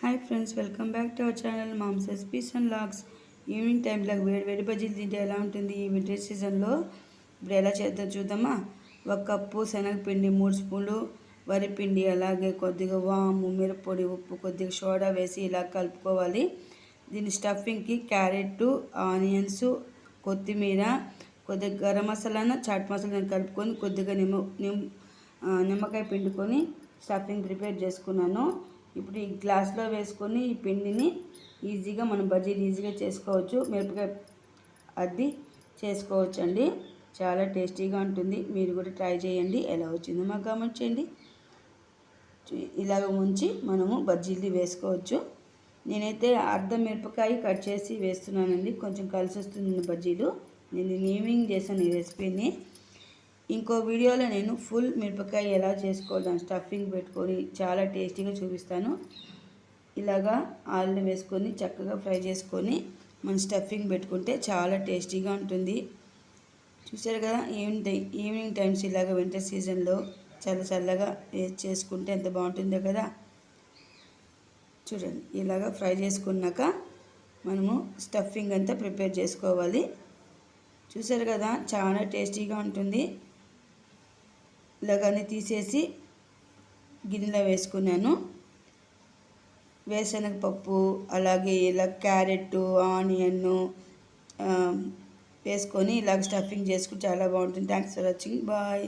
Hi friends welcome back to our channel moms recipes and vlogs evening టైంలో వేడి వేడి బజ్జీలు తింటే ఎలా ఉంటుంది? ఈ వింటర్ సీజన్లో ఇప్పుడు ఎలా చేద్దాం చూద్దామా? ఒక కప్పు శనగపిండి మూడు స్పూన్లు వరిపిండి అలాగే కొద్దిగా వాము మిరప్పొడి ఉప్పు కొద్దిగా సోడా వేసి ఇలా కలుపుకోవాలి. దీని స్టఫింగ్కి క్యారెట్ ఆనియన్స్ కొత్తిమీర కొద్దిగా గరం మసాలా చాట్ మసాలా కలుపుకొని కొద్దిగా నిమ్మ నిమ్మ నిమ్మకాయ పిండుకొని స్టఫింగ్ ప్రిపేర్ చేసుకున్నాను. ఇప్పుడు ఈ గ్లాస్లో వేసుకొని ఈ పిండిని ఈజీగా మనం బజ్జీలు ఈజీగా చేసుకోవచ్చు. మిరపకాయ అద్ది చేసుకోవచ్చు అండి చాలా టేస్టీగా ఉంటుంది. మీరు కూడా ట్రై చేయండి. ఎలా వచ్చిందో మాకు కామెంట్ చేయండి. ఇలాగ ఉంచి మనము బజ్జీలు వేసుకోవచ్చు. నేనైతే అర్ధం మిరపకాయ కట్ చేసి వేస్తున్నానండి. కొంచెం కలిసి వస్తుంది బజ్జీలు. నేను ఈవినింగ్ చేశాను ఈ రెసిపీని ఇంకో వీడియోలో నేను ఫుల్ మిరపకాయ ఎలా చేసుకోవాలి స్టఫింగ్ పెట్టుకొని చాలా టేస్టీగా చూపిస్తాను. ఇలాగా ఆయిల్ వేసుకొని చక్కగా ఫ్రై చేసుకొని మన స్టఫింగ్ పెట్టుకుంటే చాలా టేస్టీగా ఉంటుంది. చూసారు కదా ఈవినింగ్ టైం ఈవినింగ్ టైమ్స్ ఇలాగ వింటర్ సీజన్లో చల్ల చల్లగా చేసుకుంటే ఎంత బాగుంటుందో కదా. చూడండి ఇలాగ ఫ్రై చేసుకున్నాక మనము స్టఫింగ్ అంతా ప్రిపేర్ చేసుకోవాలి. చూసారు కదా చాలా టేస్టీగా ఉంటుంది. ఇలాగని తీసేసి గిన్నెలో వేసుకున్నాను. వేరుశనగపప్పు అలాగే ఇలా క్యారెట్ ఆనియన్ వేసుకొని ఇలాగ స్టఫింగ్ చేసుకుని చాలా బాగుంటుంది. Thanks for watching. బాయ్.